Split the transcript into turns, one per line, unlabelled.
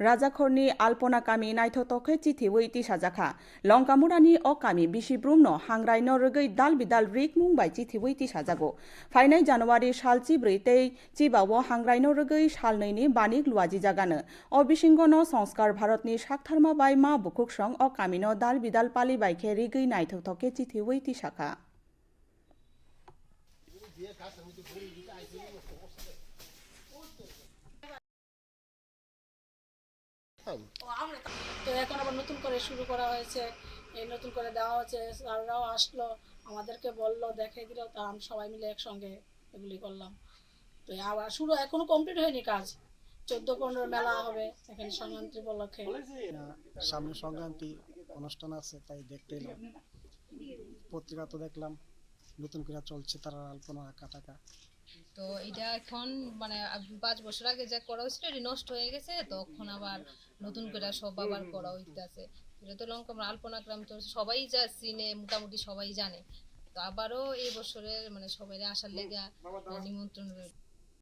राजाखरनि आल्पनाकामि नायथ'थ'खै चिथि वैति साजाखा लंकामुरानि अकामि बिसिब्रुमनो हांरायनो रगै दाल बिदाल रिक मुंबाय चिथि वैति साजागो फाइनाय जानुवारि साल चिब्रै तै चिबावो हांरायनो रगै सालनैनि बानिक लुवाजि जागानो अ बिसिंगनो संस्कार भारतनि साकथारमा बाय मा बुकुकसं अकामिनो दाल बिदाल पालि बायखे रिगै नायथ'थ'खे चिथि वैति साखा
তো এখন আবার নতুন করে শুরু করা হয়েছে এই নতুন করে দেওয়া হচ্ছে স্যাররাও আসলো আমাদেরকে বলল দেখাই দিল তা আমি সবাই মিলে একসঙ্গে এগুলি করলাম। তো আবার শুরু এখনও কমপ্লিট হয়নি কাজ। চোদ্দ পনেরো মেলা হবে এখানে সংক্রান্তি উপলক্ষে।
সামনে সংক্রান্তি অনুষ্ঠান আছে তাই দেখতে এলাম পত্রিকা তো দেখলাম নতুন করে চলছে তারা আলপনা আঁকা টাকা
তো এটা এখন মানে পাঁচ বছর আগে যা করা হয়েছিল এটি নষ্ট হয়ে গেছে তখন আবার নতুন করে সব আবার করা হইতেছে। এটা তো লঙ্কা আলপনা গ্রাম তো সবাই যা চিনে মোটামুটি সবাই জানে। তো আবারও এই বছরের মানে সবাই আসার লেগে নিমন্ত্রণ রইল।